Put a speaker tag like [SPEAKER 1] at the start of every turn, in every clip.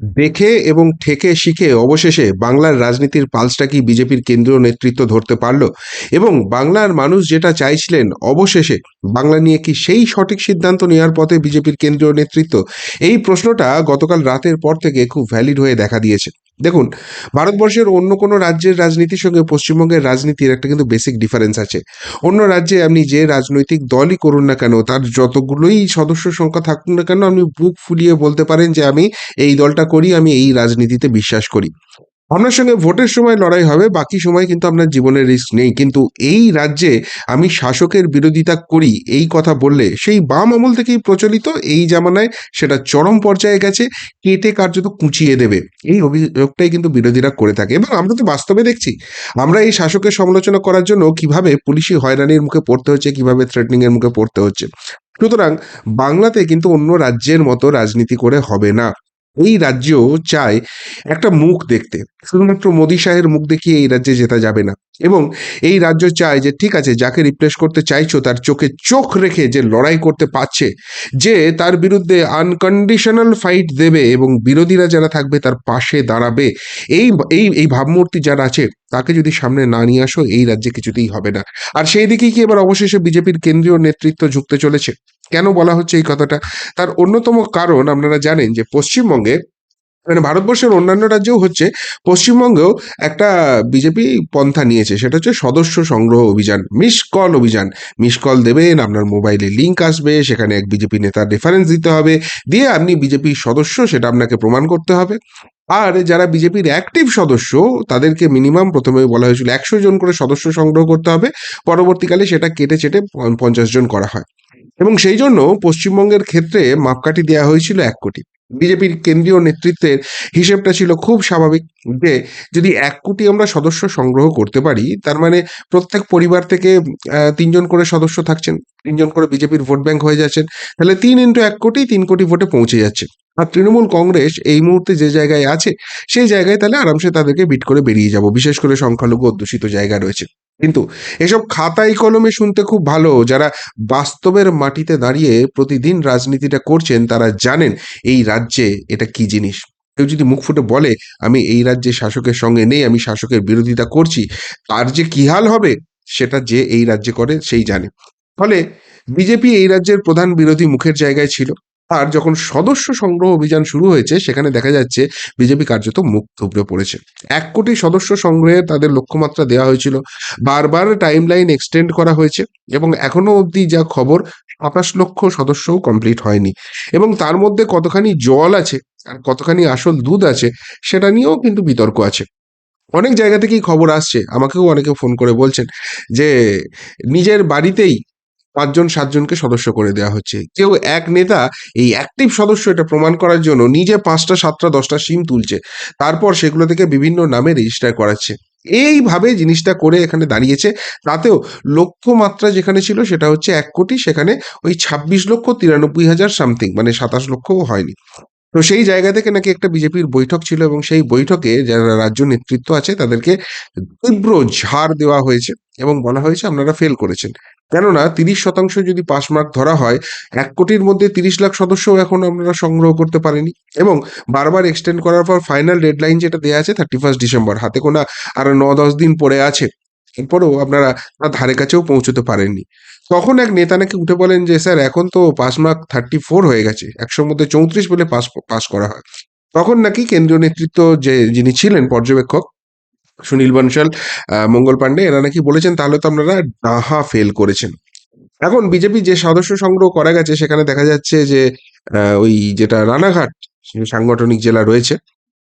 [SPEAKER 1] দেখে এবং ঠেকে শিখে অবশেষে বাংলার রাজনীতির পালসটা কি বিজেপির কেন্দ্রীয় নেতৃত্ব ধরতে পারল? এবং বাংলার মানুষ যেটা চাইছিলেন অবশেষে বাংলা নিয়ে কি সেই সঠিক সিদ্ধান্ত নেওয়ার পথে বিজেপির কেন্দ্রীয় নেতৃত্ব? এই প্রশ্নটা গতকাল রাতের পর থেকে খুব ভ্যালিড হয়ে দেখা দিয়েছে। দেখুন, ভারতবর্ষের অন্য কোনো রাজ্যের রাজনীতির সঙ্গে পশ্চিমবঙ্গের রাজনীতির একটা কিন্তু বেসিক ডিফারেন্স আছে। অন্য রাজ্যে আপনি যে রাজনৈতিক দলই করুন না কেন, তার যতগুলোই সদস্য সংখ্যা থাকুন না কেন, আপনি বুক ফুলিয়ে বলতে পারেন যে আমি এই দলটা করি, আমি এই রাজনীতিতে বিশ্বাস করি। আপনার সঙ্গে ভোটের সময় লড়াই হবে, বাকি সময় কিন্তু আপনার জীবনের রিস্ক নেই। কিন্তু এই রাজ্যে আমি শাসকের বিরোধিতা করি, এই কথা বললে সেই বাম আমল থেকেই প্রচলিত, এই জামানায় সেটা চরম পর্যায়ে গেছে, কেটে কার্যত কুচিয়ে দেবে। এই অভিযোগটাই কিন্তু বিরোধীরা করে থাকে। এবং আমরা তো বাস্তবে দেখছি, আমরা এই শাসকের সমালোচনা করার জন্য কীভাবে পুলিশি হয়রানির মুখে পড়তে হচ্ছে, কীভাবে থ্রেটনিং এর মুখে পড়তে হচ্ছে। সুতরাং বাংলাতে কিন্তু অন্য রাজ্যের মতো রাজনীতি করে হবে না। এই রাজ্য চায় একটা মুখ দেখতে। শুধুমাত্র মোদী শাহের মুখ দেখিয়ে এই রাজ্যে জেতা যাবে না। এবং এই রাজ্য চায় যে, ঠিক আছে, যাকে রিপ্লেস করতে চাইছো, তার চোখে চোখ রেখে যে লড়াই করতে পারছে, যে তার বিরুদ্ধে আনকন্ডিশনাল ফাইট দেবে এবং বিরোধীরা যারা থাকবে তার পাশে দাঁড়াবে। এই এই এই ভাবমূর্তি যারা আছে, তাকে যদি সামনে না নিয়ে আসো, এই রাজ্যে কিছুতেই হবে না। আর সেই দিকেই কি এবার অবশেষে বিজেপির কেন্দ্রীয় নেতৃত্ব ঝুঁকতে চলেছে? কেন বলা হচ্ছে এই কথাটা? তার অন্যতম কারণ আপনারা জানেন যে, পশ্চিমবঙ্গে মানে ভারতবর্ষের অন্যান্য রাজ্যেও হচ্ছে পশ্চিমবঙ্গেও একটা বিজেপি পন্থা নিয়েছে, সেটা হচ্ছে সদস্য সংগ্রহ অভিযান, মিস কল অভিযান। মিস কল দেবেন, আপনার মোবাইলে লিঙ্ক আসবে, সেখানে এক বিজেপি নেতার রেফারেন্স দিতে হবে, দিয়ে আপনি বিজেপির সদস্য, সেটা আপনাকে প্রমাণ করতে হবে। আর যারা বিজেপির অ্যাক্টিভ সদস্য, তাদেরকে মিনিমাম প্রথমে বলা হয়েছিল একশো জন করে সদস্য সংগ্রহ করতে হবে, পরবর্তীকালে সেটা কেটে চেটে পঞ্চাশ জন করা হয়। এবং সেই জন্য পশ্চিমবঙ্গের ক্ষেত্রে মাপকাঠি দেওয়া হয়েছিল এক কোটি। বিজেপির কেন্দ্রীয় নেতৃত্বের হিসেবটা ছিল খুব স্বাভাবিক যে, যদি এক কোটি আমরা সদস্য সংগ্রহ করতে পারি, তার মানে প্রত্যেক পরিবার থেকে তিনজন করে সদস্য থাকছেন, তিনজন করে বিজেপির ভোট ব্যাংক হয়ে যাচ্ছেন, তাহলে তিন ইন্টু এক কোটি তিন কোটি ভোটে পৌঁছে যাচ্ছে। আর তৃণমূল কংগ্রেস এই মুহূর্তে যে জায়গায় আছে, সেই জায়গায় তাহলে আরামসে তাদেরকে বিট করে বেরিয়ে যাব। বিশেষ করে সংখ্যালঘু অধ্যুষিত জায়গা রয়েছে। কিন্তু এসব খাতাই কলমে শুনতে খুব ভালো, যারা বাস্তবের মাটিতে দাঁড়িয়ে প্রতিদিন রাজনীতিটা করছেন, তারা জানেন এই রাজ্যে এটা কি জিনিস। কেউ যদি মুখ ফুটে বলে, আমি এই রাজ্যে শাসকের সঙ্গে নেই, আমি শাসকের বিরোধিতা করছি, তার যে কি হাল হবে, সেটা যে এই রাজ্যে করে, সেই জানে। ফলে বিজেপি এই রাজ্যের প্রধান বিরোধী মুখের জায়গায় ছিল। আর যখন সদস্য সংগ্রহ অভিযান শুরু হয়েছে, সেখানে দেখা যাচ্ছে বিজেপি কার্যত মুখ থুবড়ে পড়েছে। এক কোটি সদস্য সংগ্রহে তাদের লক্ষ্যমাত্রা দেওয়া হয়েছিল। বারবার টাইম লাইন এক্সটেন্ড করা হয়েছে এবং এখনও অবধি যা খবর সাতাশ লক্ষ সদস্যও কমপ্লিট হয়নি। এবং তার মধ্যে কতখানি জল আছে আর কতখানি আসল দুধ আছে, সেটা নিয়েও কিন্তু বিতর্ক আছে। অনেক জায়গা থেকেই খবর আসছে। আমাকেও অনেকে ফোন করে বলছেন যে, নিজের বাড়িতেই পাঁচজন, সাতজনকে সদস্য করে দেওয়া হচ্ছে। কেউ এক নেতা এই অ্যাক্টিভ সদস্য এটা প্রমাণ করার জন্য নিজে পাঁচটা, সাতটা, দশটা সিম তুলছে। তারপর সেগুলো থেকে বিভিন্ন নামে রেজিস্টার করাচ্ছে। এইভাবে জিনিসটা করে এখানে দাঁড়িয়েছে। তাতেও লক্ষ্যমাত্রা যেখানে ছিল সেটা হচ্ছে এক কোটি, সেখানে ওই ছাব্বিশ লক্ষ তিরানব্বই হাজার সামথিং মানে সাতাশ লক্ষও হয়নি। তো সেই জায়গা থেকে নাকি একটা বিজেপির বৈঠক ছিল এবং সেই বৈঠকে যারা রাজ্য নেতৃত্ব আছে তাদেরকে তীব্র ঝাড় দেওয়া হয়েছে এবং বলা হয়েছে আপনারা ফেল করেছেন। কেননা তিরিশ শতাংশ যদি পাস মার্ক ধরা হয়, এক কোটির মধ্যে তিরিশ লাখ সদস্যও এখন আপনারা সংগ্রহ করতে পারেনি এবং বারবার এক্সটেন্ড করার পর ফাইনাল ডেডলাইন যেটা দেওয়া আছে থার্টি ফার্স্ট ডিসেম্বর হাতে কোনা আরও ন দশ দিন পরে আছে। এরপরেও আপনারা তার ধারে কাছেও পৌঁছতে পারেননি। তখন এক নেতা নাকি উঠে বলেন যে, স্যার, এখন তো পাস মার্ক থার্টি ফোর হয়ে গেছে। একশোর মধ্যে চৌত্রিশ বলে পাস পাস করা হয়। তখন নাকি কেন্দ্রীয় নেতৃত্ব যে, যিনি ছিলেন পর্যবেক্ষক সুনীল বনশাল মঙ্গল পান্ডে এরা নাকি বলেছেন, তাহলে তো আপনারা ডাহা ফেল করেছেন। এখন বিজেপি যে সদস্য সংগ্রহ করা গেছে, সেখানে দেখা যাচ্ছে যে ওই যেটা রানাঘাট, সাংগঠনিক জেলা রয়েছে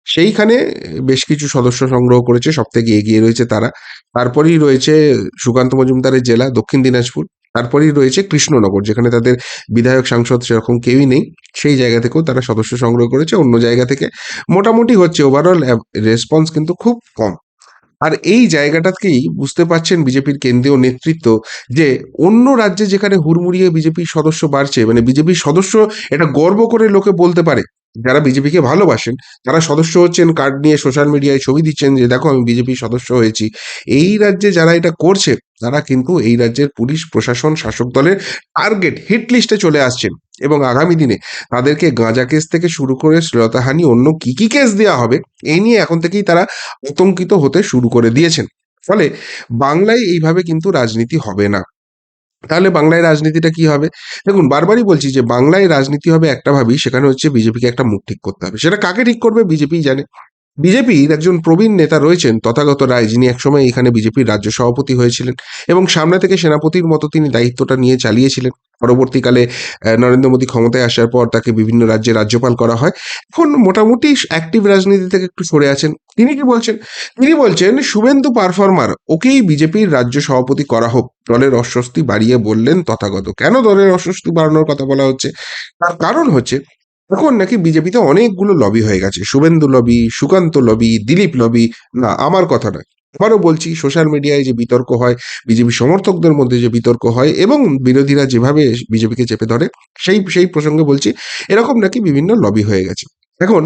[SPEAKER 1] সেইখানে বেশ কিছু সদস্য সংগ্রহ করেছে, সব থেকে এগিয়ে রয়েছে তারা। তারপরেই রয়েছে সুকান্ত মজুমদারের জেলা, দক্ষিণ দিনাজপুর। তারপরেই রয়েছে কৃষ্ণনগর, যেখানে তাদের বিধায়ক, সাংসদ সেরকম কেউই নেই। সেই জায়গা থেকেও তারা সদস্য সংগ্রহ করেছে। অন্য জায়গা থেকে মোটামুটি হচ্ছে ওভারঅল রেসপন্স কিন্তু খুব কম। আর এই জায়গাটাকেই বুঝতে পারছেন বিজেপির কেন্দ্রীয় নেতৃত্ব যে অন্য রাজ্যে যেখানে হুড়মুড়িয়ে বিজেপির সদস্য বাড়ছে মানে বিজেপির সদস্য এটা গর্ব করে লোকে বলতে পারে। যারা বিজেপিকে ভালোবাসেন, যারা সদস্য হচ্ছেন, কার্ড নিয়ে সোশ্যাল মিডিয়ায় ছবি দিচ্ছেন যে, দেখো, আমি বিজেপির সদস্য হয়েছি। এই রাজ্যে যারা এটা করছে তারা কিন্তু এই রাজ্যের পুলিশ, প্রশাসন, শাসক দলের টার্গেট হিট লিস্টে চলে আসছেন। এবং আগামী দিনে তাদেরকে গাঁজা কেস থেকে শুরু করে শ্লীলতাহানি অন্য কি কি কেস দেওয়া হবে এই নিয়ে এখন থেকেই তারা আতঙ্কিত হতে শুরু করে দিয়েছেন। ফলে বাংলায় এইভাবে কিন্তু রাজনীতি হবে না। তাহলে বাংলায় রাজনীতিটা কি হবে? দেখুন, বারবারই বলছি যে বাংলায় রাজনীতি হবে একটা ভাবেই, সেখানে হচ্ছে বিজেপিকে একটা মুখ ঠিক করতে হবে। সেটা কাকে ঠিক করবে? বিজেপি জানে। বিজেপির একজন প্রবীণ নেতা রয়েছেন তথাগত রায়, যিনি একসময় এখানে বিজেপির রাজ্য সভাপতি হয়েছিলেন এবং সামনে থেকে সেনাপতির মতো তিনি দায়িত্বটা নিয়ে চালিয়েছিলেন। পরবর্তীকালে নরেন্দ্র মোদী ক্ষমতায় আসার পর তাকে বিভিন্ন রাজ্যে রাজ্যপাল করা হয়। এখন মোটামুটি অ্যাক্টিভ রাজনীতি থেকে একটু সরে আছেন। তিনি কি বলছেন? তিনি বলছেন, শুভেন্দু পারফর্মার ওকেই বিজেপির রাজ্য সভাপতি করা হোক। দলের অস্বস্তি বাড়িয়ে বললেন তথাগত। কেন দলের অস্বস্তি বাড়ানোর কথা বলা হচ্ছে? তার কারণ হচ্ছে এখন নাকি বিজেপিতে অনেকগুলো লবি হয়ে গেছে। Suvendu lobby Sukanta lobby Dilip lobby না, আমার কথা নয়। আবারও বলছি সোশ্যাল মিডিয়ায় যে বিতর্ক হয়, বিজেপি সমর্থকদের মধ্যে যে বিতর্ক হয় এবং বিরোধীরা যেভাবে বিজেপিকে চেপে ধরে, সেই সেই প্রসঙ্গে বলছি, এরকম নাকি বিভিন্ন লবি হয়ে গেছে। এখন,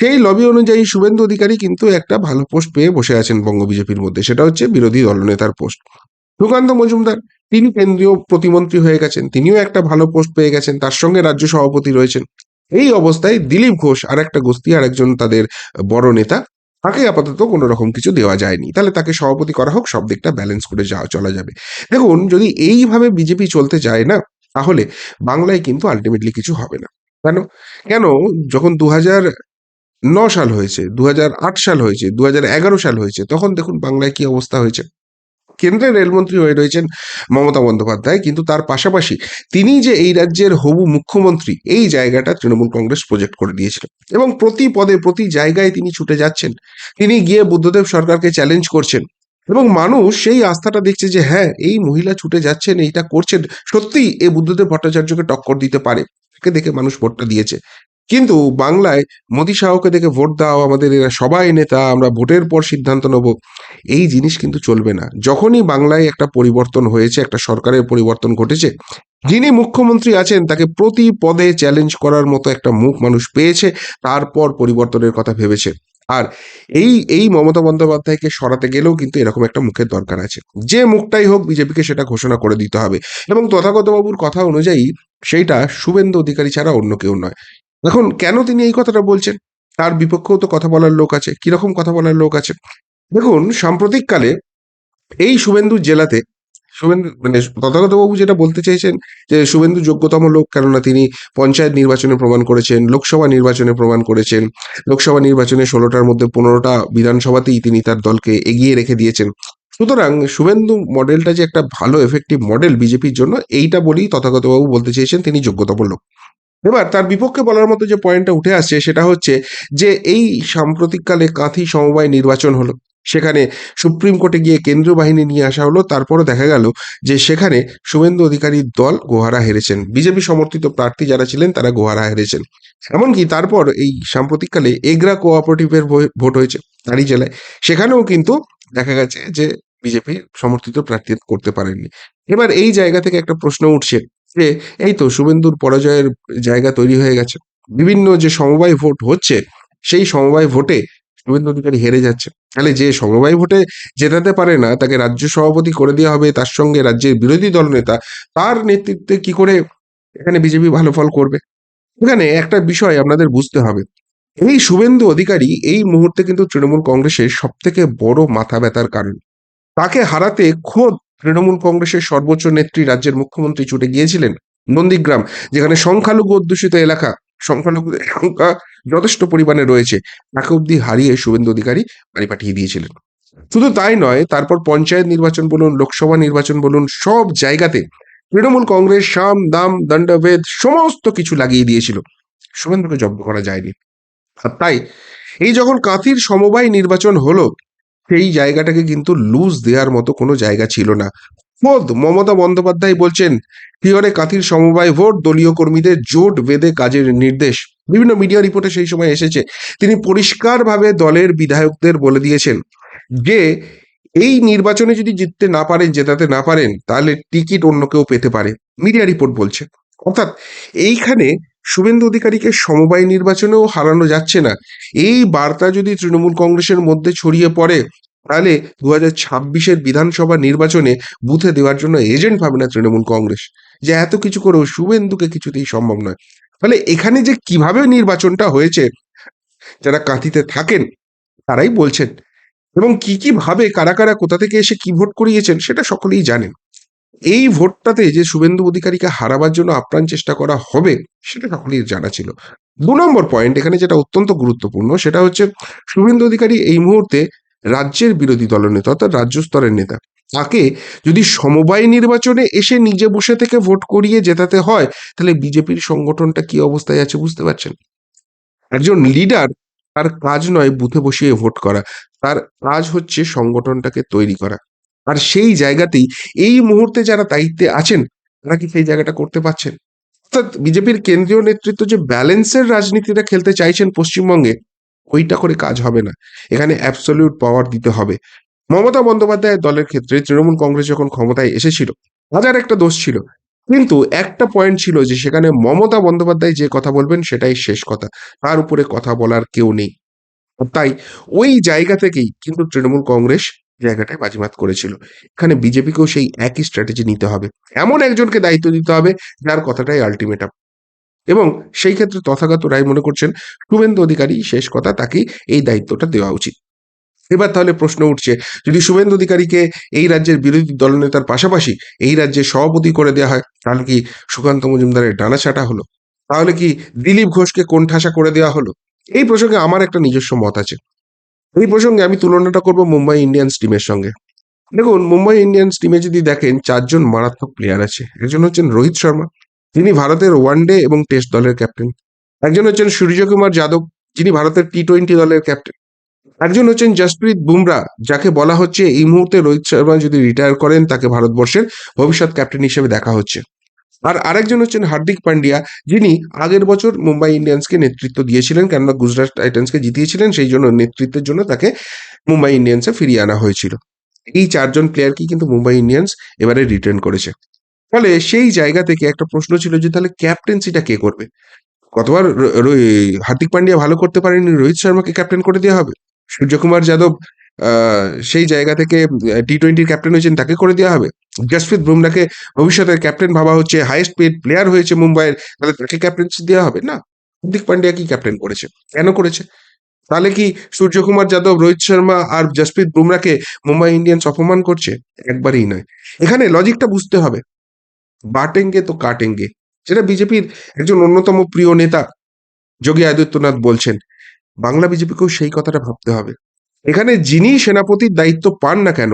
[SPEAKER 1] সেই লবি অনুযায়ী শুভেন্দু অধিকারী কিন্তু একটা ভালো পোস্ট পেয়ে বসে আছেন বঙ্গ বিজেপির মধ্যে, সেটা হচ্ছে বিরোধী দলনেতার পোস্ট সুকান্ত মজুমদার, তিনি কেন্দ্রীয় প্রতিমন্ত্রী হয়ে গেছেন, তিনিও একটা ভালো পোস্ট পেয়ে গেছেন, তার সঙ্গে রাজ্য সভাপতি রয়েছেন। এই অবস্থায় দিলীপ ঘোষ আর একটা গোষ্ঠী আর একজন তাদের বড় নেতা, তাকে আপাতত কোনো রকম কিছু দেওয়া যায়নি। তাহলে তাকে সভাপতি করা হোক, সব দিকটা ব্যালেন্স করে যাওয়া, চলা যাবে। দেখুন, যদি এইভাবে বিজেপি চলতে যায় না, তাহলে বাংলায় কিন্তু আলটিমেটলি কিছু হবে না। কেন? কেন? যখন দু হাজার ন সাল হয়েছে দু হাজার আট সাল হয়েছে দু হাজার এগারো সাল হয়েছে, তখন দেখুন বাংলায় কি অবস্থা হয়েছে। কেন্দ্রের রেলমন্ত্রী হয়ে রয়েছেন মমতা বন্দ্যোপাধ্যায়। কিন্তু তার পাশাপাশি তিনি যে এই রাজ্যের হবু মুখ্যমন্ত্রী, এই জায়গাটা তৃণমূল কংগ্রেস প্রজেক্ট করে দিয়েছিল। এবং প্রতি পদে, প্রতি জায়গায় তিনি ছুটে যাচ্ছেন। তিনি গিয়ে বুদ্ধদেব সরকারকে চ্যালেঞ্জ করছেন। এবং মানুষ সেই আস্থাটা দেখছে যে হ্যাঁ এই মহিলা ছুটে যাচ্ছেন, এইটা করছেন। সত্যিই এ বুদ্ধদেব ভট্টাচার্যকে টক্কর দিতে পারে। দেখে মানুষ ভোটটা দিয়েছে। কিন্তু বাংলায় মোদী শাহকে দেখে ভোট দাও, আমাদের এরা সবাই নেতা, আমরা ভোটের পর সিদ্ধান্ত নেব। এই জিনিস কিন্তু চলবে না। যখনই বাংলায় একটা পরিবর্তন হয়েছে, একটা সরকারের পরিবর্তন ঘটেছে, যিনি মুখ্যমন্ত্রী আছেন, তাকে প্রতি পদে চ্যালেঞ্জ করার মতো একটা মুখ মানুষ পেয়েছে, তারপর পরিবর্তনের কথা ভেবেছে। আর এই এই মমতা বন্দ্যোপাধ্যায়কে সরাতে গেলেও কিন্তু এরকম একটা মুখের দরকার আছে। যে মুখটাই হোক, বিজেপিকে সেটা ঘোষণা করে দিতে হবে। এবং তথাগত বাবুর কথা অনুযায়ী, সেইটা শুভেন্দু অধিকারী ছাড়া অন্য কেউ নয়। এখন কেন তিনি এই কথাটা বলছেন? তার বিপক্ষেও তো কথা বলার লোক আছে। কীরকম কথা বলার লোক আছে? দেখুন, সাম্প্রতিককালে এই শুভেন্দু জেলাতে শুভেন্দু মানে তথাগতবাবু যেটা বলতে চাইছেন যে শুভেন্দু যোগ্যতম লোক, কেননা তিনি পঞ্চায়েত নির্বাচনে প্রমাণ করেছেন, লোকসভা নির্বাচনে প্রমাণ করেছেন, লোকসভা নির্বাচনে ষোলোটার মধ্যে পনেরোটা বিধানসভাতেই তিনি তার দলকে এগিয়ে রেখে দিয়েছেন। সুতরাং শুভেন্দু মডেলটা যে একটা ভালো এফেক্টিভ মডেল বিজেপির জন্য, এইটা বলেই তথাগতবাবু বলতে চেয়েছেন তিনি যোগ্যতম লোক। এবার তার বিপক্ষে বলার মতো যে পয়েন্টটা উঠে আসছে সেটা হচ্ছে যে এই সাম্প্রতিককালে কাঁথি সমবায় নির্বাচন হলো। সেখানে সুপ্রিম কোর্টে গিয়ে কেন্দ্রীয় বাহিনী নিয়ে আসা হলো। তারপরে দেখা গেল যে সেখানে শুভেন্দু অধিকারীর দল গোহারা হেরেছেন। বিজেপি সমর্থিত প্রার্থী যারা ছিলেন তারা গোহারা হেরেছেন। এমনকি তারপর এই সাম্প্রতিককালে এগরা কোঅপারেটিভের ভোট হয়েছে তারই জেলায়। সেখানেও কিন্তু দেখা গেছে যে বিজেপি সমর্থিত প্রার্থী করতে পারেননি। এবার এই জায়গা থেকে একটা প্রশ্ন উঠছে। যে এই তো শুভেন্দুর পরাজয়ের জায়গা তৈরি হয়ে গেছে। বিভিন্ন যে সমবায় ভোট হচ্ছে, সেই সমবায় ভোটে শুভেন্দু অধিকারী হেরে যাচ্ছে। তাহলে যে সমবায় ভোটে জেতাতে পারে না, তাকে রাজ্য সভাপতি করে দেওয়া হবে, তার সঙ্গে রাজ্যের বিরোধী দল নেতা, তার নেতৃত্বে কি করে এখানে বিজেপি ভালো ফল করবে? এখানে একটা বিষয় আপনাদের বুঝতে হবে। এই শুভেন্দু অধিকারী এই মুহূর্তে কিন্তু তৃণমূল কংগ্রেসের সব থেকে বড় মাথা ব্যথার কারণ। তাকে হারাতে খোদ তৃণমূল কংগ্রেসের সর্বোচ্চ নেত্রী রাজ্যের মুখ্যমন্ত্রী ছুটে গিয়েছিলেন নন্দীগ্রাম, যেখানে সংখ্যালঘু অধ্যুষিত এলাকা সংখ্যালঘুদের সংখ্যা যথেষ্ট পরিমাণে রয়েছে, তাকে অব্দি হারিয়ে শুভেন্দু অধিকারী বাড়ি পাঠিয়ে দিয়েছিলেন। শুধু তাই নয়, তারপর পঞ্চায়েত নির্বাচন বলুন, লোকসভা নির্বাচন বলুন, সব জায়গাতে তৃণমূল কংগ্রেস, সাম, দাম, দণ্ডভেদ, সমস্ত কিছু লাগিয়ে দিয়েছিল। শুভেন্দুকে জব্দ করা যায়নি। আর তাই, এই যখন কাঁথির সমবায় নির্বাচন হলো সেই জায়গাটাকে কিন্তু লুজ দেওয়ার মতো কোনো জায়গা ছিল না। খোদ মমতা বন্দ্যোপাধ্যায় বলছেন, পিওরে কাঁথির সমবায় ভোট, দলীয় কর্মীদের জোট বেঁধে কাজের নির্দেশ। বিভিন্ন মিডিয়া রিপোর্টে সেই সময় এসেছে। তিনি পরিষ্কারভাবে দলের বিধায়কদের বলে দিয়েছেন যে, এই নির্বাচনে যদি জিততে না পারেন, জেতাতে না পারেন, তাহলে টিকিট অন্য কেউ পেতে পারে। মিডিয়া রিপোর্ট বলছে। অর্থাৎ এইখানে শুভেন্দু অধিকারীকে সমবায় নির্বাচনেও হারানো যাচ্ছে না। এই বার্তা যদি তৃণমূল কংগ্রেসের মধ্যে ছড়িয়ে পড়ে, তাহলে দু হাজার ছাব্বিশের বিধানসভা নির্বাচনে বুথে দেওয়ার জন্য এজেন্ট পাবে না তৃণমূল কংগ্রেস। যে এত কিছু করেও শুভেন্দুকে কিছুতেই সম্ভব নয়। ফলে এখানে যে কীভাবে নির্বাচনটা হয়েছে, যারা কাঁথিতে থাকেন, তারাই বলছেন। এবং কি কি ভাবে, কারা কারা কোথা থেকে এসে কি ভোট করিয়েছেন, সেটা সকলেই জানেন। এই ভোটটাতে যে শুভেন্দু অধিকারীকে হারাবার জন্য আপ্রাণ চেষ্টা করা হবে, সেটা সকলেই জানা ছিল। দু নম্বর পয়েন্ট এখানে যেটা অত্যন্ত গুরুত্বপূর্ণ, সেটা হচ্ছে শুভেন্দু অধিকারী এই মুহূর্তে রাজ্যের বিরোধী দলনেতা অর্থাৎ রাজ্য স্তরের নেতা। তাকে যদি সমবায় নির্বাচনে এসে নিজে বসে থেকে ভোট করিয়ে জেতাতে হয়, তাহলে বিজেপির সংগঠনটা কি অবস্থায় আছে বুঝতে পারছেন? একজন লিডার তার কাজ নয় বুথে বসিয়ে ভোট করা, তার কাজ হচ্ছে সংগঠনটাকে তৈরি করা। আর সেই জায়গাতেই এই মুহূর্তে যারা দায়িত্বে আছেন, তারা কি সেই জায়গাটা করতে পারছেন? অর্থাৎ বিজেপির কেন্দ্রীয় নেতৃত্ব যে ব্যালেন্সের রাজনীতিটা খেলতে চাইছেন পশ্চিমবঙ্গে, ওইটা করে কাজ হবে না। এখানে অ্যাবসলিউট পাওয়ার দিতে হবে। মমতা বন্দ্যোপাধ্যায়ের দলের ক্ষেত্রে তৃণমূল কংগ্রেস যখন ক্ষমতায় এসেছিল, হাজার একটা দোষ ছিল। কিন্তু একটা পয়েন্ট ছিল যে সেখানে মমতা বন্দ্যোপাধ্যায় যে কথা বলবেন, সেটাই শেষ কথা। তার উপরে কথা বলার কেউ নেই। তাই ওই জায়গা থেকেই কিন্তু তৃণমূল কংগ্রেস জায়গাটায় বাজিমাত করেছিল। এখানে বিজেপিকেও সেই একই স্ট্র্যাটেজি নিতে হবে। এমন একজনকে দায়িত্ব দিতে হবে যার কথাটাই আলটিমেটাম এবং সেই ক্ষেত্রে তথাগত রায় মনে করছেন, শুভেন্দু অধিকারী শেষ কথা তাকে এই দায়িত্বটা দেওয়া উচিত। এবার তাহলে প্রশ্ন উঠছে, যদি শুভেন্দু অধিকারীকে এই রাজ্যের বিরোধী দলনেতার পাশাপাশি এই রাজ্যের সভাপতি করে দেওয়া হয়, তাহলে কি সুকান্ত মজুমদারের ডানা ছাটা হলো? তাহলে কি দিলীপ ঘোষকে কোণঠাসা করে দেওয়া হলো? এই প্রসঙ্গে আমার একটা নিজস্ব মত আছে। এই প্রসঙ্গে আমি তুলনাটা করব মুম্বাই ইন্ডিয়ান্স টিমের সঙ্গে। দেখুন, মুম্বাই ইন্ডিয়ান্স টিমে যদি দেখেন, চারজন মারাত্মক প্লেয়ার আছে। একজন হচ্ছেন রোহিত শর্মা, যিনি ভারতের ওয়ানডে এবং টেস্ট দলের ক্যাপ্টেন একজন হচ্ছেন সূর্যকুমার যাদব, যিনি ভারতের টি টোয়েন্টি দলের ক্যাপ্টেন একজন হচ্ছেন জসপ্রীত বুমরা, যাকে বলা হচ্ছে এই মুহূর্তে রোহিত শর্মা যদি রিটায়ার করেন, তাকে ভারতবর্ষের ভবিষ্যৎ ক্যাপ্টেন হিসেবে দেখা হচ্ছে। আর আরেকজন হচ্ছেন হার্দিক পান্ডিয়া, যিনি আগের বছর মুম্বাই ইন্ডিয়ান্সকে নেতৃত্ব দিয়েছিলেন কেননা গুজরাট টাইটান্সকে জিতিয়েছিলেন, সেই জন্য নেতৃত্বের জন্য তাকে মুম্বাই ইন্ডিয়ান্সে ফিরিয়ে আনা হয়েছিল। এই চারজন প্লেয়ারকেই কিন্তু মুম্বাই ইন্ডিয়ান্স এবারে রিটার্ন করেছে। ফলে সেই জায়গা থেকে একটা প্রশ্ন ছিল যে তাহলে ক্যাপ্টেন্সিটা কে করবে? গতবার র- র- হার্দিক পান্ডিয়া ভালো করতে পারেনি রোহিত শর্মাকে ক্যাপ্টেন করে দেওয়া হবে? সূর্যকুমার যাদব সেই জায়গা থেকে টি টোয়েন্টির ক্যাপ্টেন হয়েছেন, তাকে করে দেওয়া হবে। জসপ্রীত বুমরাকে ভবিষ্যতের ক্যাপ্টেন ভাবা হচ্ছে হাইয়েস্ট পেড প্লেয়ার হয়েছে মুম্বাইয়ের, তাহলে তাকে ক্যাপ্টেন্সি দেওয়া হবে? না। হার্দিক পান্ডিয়া কি ক্যাপ্টেন করেছে। কেন করেছে? তাহলে কি সূর্যকুমার যাদব, রোহিত শর্মা আর জসপ্রীত বুমরাকে মুম্বাই ইন্ডিয়ান্স অপমান করছে? একবারেই নয়। এখানে লজিকটা বুঝতে হবে। বাটেঙ্গে তো কাটেঙ্গে। যেটা বিজেপির একজন অন্যতম প্রিয় নেতা যোগী আদিত্যনাথ বলছেন, বাংলা বিজেপিকেও সেই কথাটা ভাবতে হবে। এখানে যিনি সেনাপতির দায়িত্ব পান না কেন,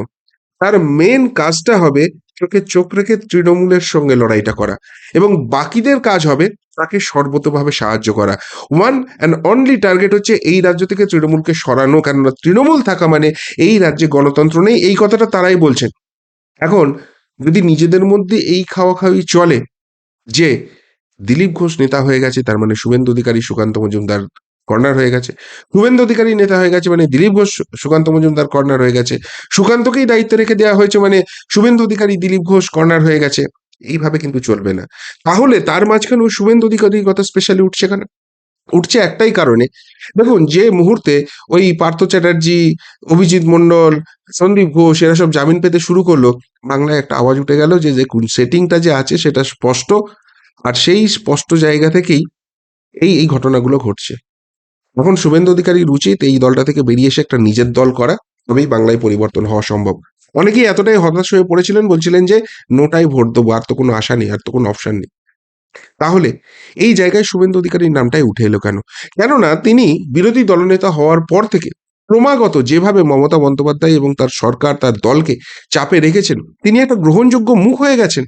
[SPEAKER 1] তার মেন কাজটা হবে চোখে চোখ রেখে তৃণমূলের সঙ্গে লড়াইটা করা এবং বাকিদের কাজ হবে তাকে সর্বতভাবে সাহায্য করা। ওয়ান অ্যান্ড অনলি টার্গেট হচ্ছে এই রাজ্য থেকে তৃণমূলকে সরানো, কেননা তৃণমূল থাকা মানে এই রাজ্যে গণতন্ত্র নেই, এই কথাটা তারাই বলছেন। এখন যদি নিজেদের মধ্যে এই খাওয়া খাওয়ি চলে যে দিলীপ ঘোষ নেতা হয়ে গেছে, তার মানে শুভেন্দু অধিকারী, সুকান্ত মজুমদার কর্নার হয়ে গেছে। শুভেন্দু অধিকারী নেতা হয়ে গেছে মানে দিলীপ ঘোষ, সুকান্ত মজুমদার কর্নার হয়ে গেছে। সুকান্তকেই দায়িত্ব রেখে দেওয়া হয়েছে মানে শুভেন্দু অধিকারী, দিলীপ ঘোষ কর্নার হয়ে গেছে। এইভাবে কিন্তু চলবে না। তাহলে তার মাঝখানে ওই শুভেন্দু অধিকারীর কথা স্পেশালি উঠছে কেন উঠছে একটাই কারণে। দেখুন, যে মুহূর্তে ওই পার্থ চ্যাটার্জি, অভিজিৎ মন্ডল সন্দীপ ঘোষ, এরা সব জামিন পেতে শুরু করল, বাংলায় একটা আওয়াজ উঠে গেল যে দেখুন সেটিংটা যে আছে সেটা স্পষ্ট। আর সেই স্পষ্ট জায়গা থেকেই এই এই ঘটনাগুলো ঘটছে। এখন শুভেন্দু অধিকারীর উচিত এই দলটা থেকে বেরিয়ে এসে একটা নিজের দল করা, তবেই বাংলায় পরিবর্তন হওয়া সম্ভব। অনেকেই এতটাই হতাশ হয়ে পড়েছিলেন, বলছিলেন যে নোটাই ভোট দেবো, আর তো কোনো আশা নেই, আর তো কোনো অপশন নেই। তাহলে এই জায়গায় শুভেন্দু অধিকারীর নামটাই উঠে এলো কেন? কেননা তিনি বিরোধী দলনেতা হওয়ার পর থেকে ক্রমাগত যেভাবে মমতা বন্দ্যোপাধ্যায় এবং তার সরকার, তার দলকে চাপে রেখেছেন, তিনি একটা গ্রহণযোগ্য মুখ হয়ে গেছেন।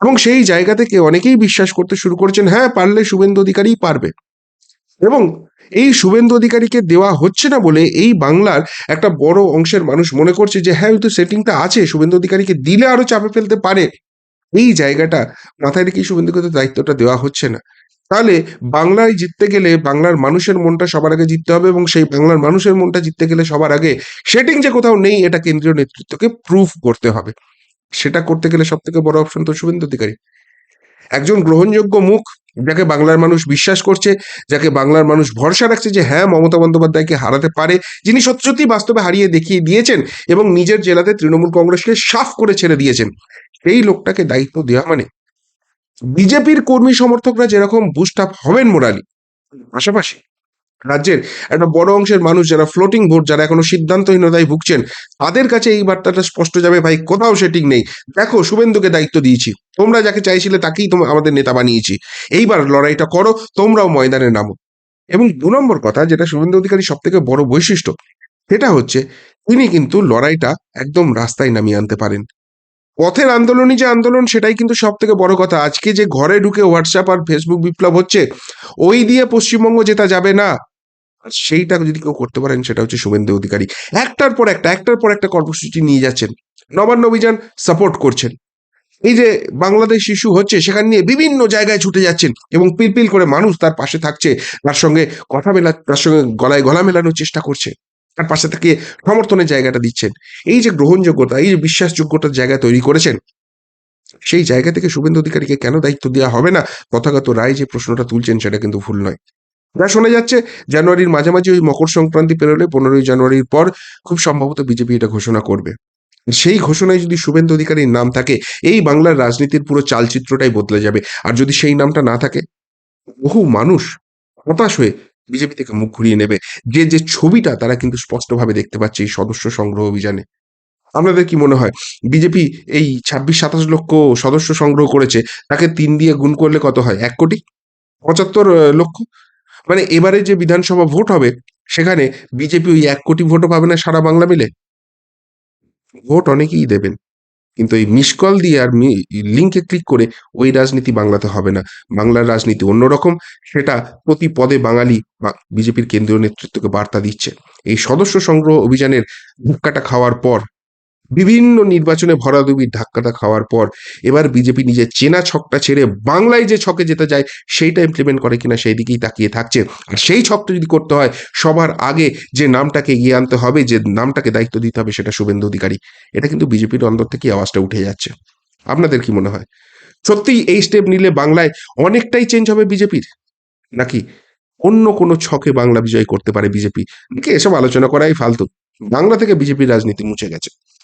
[SPEAKER 1] এবং সেই জায়গা থেকে অনেকেই বিশ্বাস করতে শুরু করেছেন হ্যাঁ পারলে শুভেন্দু অধিকারীই পারবে। এবং এই শুভেন্দু অধিকারীকে দেওয়া হচ্ছে না বলে এই বাংলার একটা বড় অংশের মানুষ মনে করছে যে হ্যাঁ ওই তো সেটিংটা আছে, শুভেন্দু অধিকারীকে দিলে আরও চাপে ফেলতে পারে। এই জায়গাটা মাথায় রেখেই শুভেন্দুকে তো দায়িত্বটা দেওয়া হচ্ছে না। তাহলে বাংলায় জিততে গেলে বাংলার মানুষের মনটা সবার আগে জিততে হবে এবং সেই বাংলার মানুষের মনটা জিততে গেলে সবার আগে সেটিং যে কোথাও নেই, এটা কেন্দ্রীয় নেতৃত্বকে প্রুফ করতে হবে। সেটা করতে গেলে সব থেকে বড় অপশন তো শুভেন্দু অধিকারী। একজন গ্রহণযোগ্য মুখ যাকে বাংলার মানুষ বিশ্বাস করছে, যাকে বাংলার মানুষ ভরসা রাখছে যে হ্যাঁ মমতা বন্দ্যোপাধ্যায়কে হারাতে পারে, যিনি সত্যি বাস্তবে হারিয়ে দেখিয়ে দিয়েছেন এবং নিজের জেলাতে তৃণমূল কংগ্রেসকে সাফ করে ছেড়ে দিয়েছেন। সেই লোকটাকে দায়িত্ব দেওয়া মানে বিজেপির কর্মী সমর্থকরা যেরকম বুস্ট আপ হবেন মোরালি, পাশাপাশি রাজ্যের একটা বড় অংশের মানুষ যারা ফ্লোটিং ভোট যারা এখনও সিদ্ধান্তহীনতায় ভুগছেন, তাদের কাছে এই বার্তাটা স্পষ্ট যাবে, ভাই, কোথাও সেটিং নেই। দেখো, শুভেন্দুকে দায়িত্ব দিয়েছি। তোমরা যাকে চাইছিলে তাকেই তোমার আমাদের নেতা বানিয়েছি। এইবার লড়াইটা করো, তোমরাও ময়দানে নামো। এবং দু নম্বর কথা, যেটা শুভেন্দু অধিকারী সব থেকে বড় বৈশিষ্ট্য, সেটা হচ্ছে, তিনি কিন্তু লড়াইটা একদম রাস্তায় নামিয়ে আনতে পারেন। পথের আন্দোলনই যে আন্দোলন, সেটাই কিন্তু সব থেকে বড় কথা। আজকে যে ঘরে ঢুকে হোয়াটসঅ্যাপ আর ফেসবুক বিপ্লব হচ্ছে, ওই দিয়ে পশ্চিমবঙ্গ জেতা যাবে না। আর সেইটা যদি কেউ করতে পারেন, সেটা হচ্ছে শুভেন্দু অধিকারী। একটার পর একটা, একটার পর একটা কর্মসূচি নিয়ে যাচ্ছেন। নবান্ন অভিযান সাপোর্ট করছেন। এই যে বাংলাদেশ শিশু হচ্ছে, সেখান নিয়ে বিভিন্ন জায়গায় ছুটে যাচ্ছেন এবং পিলপিল করে মানুষ তার পাশে থাকছে, তার সঙ্গে কথা মেলা, তার সঙ্গে গলায় গলা মেলানোর চেষ্টা করছে, তার পাশে থেকে সমর্থনের জায়গাটা দিচ্ছেন। এই যে গ্রহণযোগ্যতা, এই যে বিশ্বাসযোগ্যতার জায়গা তৈরি করেছেন, সেই জায়গা থেকে শুভেন্দু অধিকারীকে কেন দায়িত্ব দেওয়া হবে না? তথাগত রায় যে প্রশ্নটা তুলছেন, সেটা কিন্তু ভুল নয়। যা শোনা যাচ্ছে, জানুয়ারির মাঝামাঝি ওই মকর সংক্রান্তি পেরোলে পনেরোই জানুয়ারির পর খুব সম্ভবত বিজেপি এটা ঘোষণা করবে। সেই ঘোষণায় যদি শুভেন্দু অধিকারীর নাম থাকে, এই বাংলার রাজনীতির পুরো চালচিত্রটাই বদলে যাবে। আর যদি সেই নামটা না থাকে, বহু মানুষ হতাশ হয়ে বিজেপি থেকে মুখ ঘুরিয়ে নেবে। যে যে ছবিটা তারা কিন্তু স্পষ্টভাবে দেখতে পাচ্ছে এই সদস্য সংগ্রহ অভিযানে। আপনাদের কি মনে হয়, বিজেপি এই ছাব্বিশ, সাতাশ লক্ষ সদস্য সংগ্রহ করেছে, তাকে তিন দিয়ে গুণ করলে কত হয়? এক কোটি? পঁচাত্তর লক্ষ? মানে এবারে যে বিধানসভা ভোট হবে, সেখানে বিজেপি ওই এক কোটি ভোটও পাবে না সারা বাংলা মিলে? ভোট অনেকেই দেবেন। কিন্তু এই মিস কল দিয়ে আর লিঙ্কে ক্লিক করে ওই রাজনীতি বাংলাতে হবে না। বাংলার রাজনীতি অন্যরকম, সেটা প্রতি পদে বাঙালি বা বিজেপির কেন্দ্রীয় নেতৃত্বকে বার্তা দিচ্ছে। এই সদস্য সংগ্রহ অভিযানের ধাক্কাটা খাওয়ার পর বিভিন্ন নির্বাচনে ভরাডুবির ধাক্কাটা খাওয়ার পর এবার বিজেপি নিজের চেনা ছকটা ছেড়ে বাংলায় যে ছকে যেতে যায় সেইটা ইমপ্লিমেন্ট করে কিনা সেই দিকেই তাকিয়ে থাকছে। আর সেই ছকটা যদি করতে হয়, সবার আগে যে নামটাকে এগিয়ে আনতে হবে, যে নামটাকে দায়িত্ব দিতে হবে, সেটা শুভেন্দু অধিকারী। এটা কিন্তু বিজেপির অন্দর থেকে আওয়াজটা উঠে যাচ্ছে। আপনাদের কি মনে হয়? সত্যিই এই স্টেপ নিলে বাংলায় অনেকটাই চেঞ্জ হবে বিজেপির? নাকি অন্য কোনো ছকে বাংলা বিজয় করতে পারে বিজেপি? এসব আলোচনা করাই ফালতু। বাংলা থেকে বিজেপির রাজনীতি মুছে গেছে।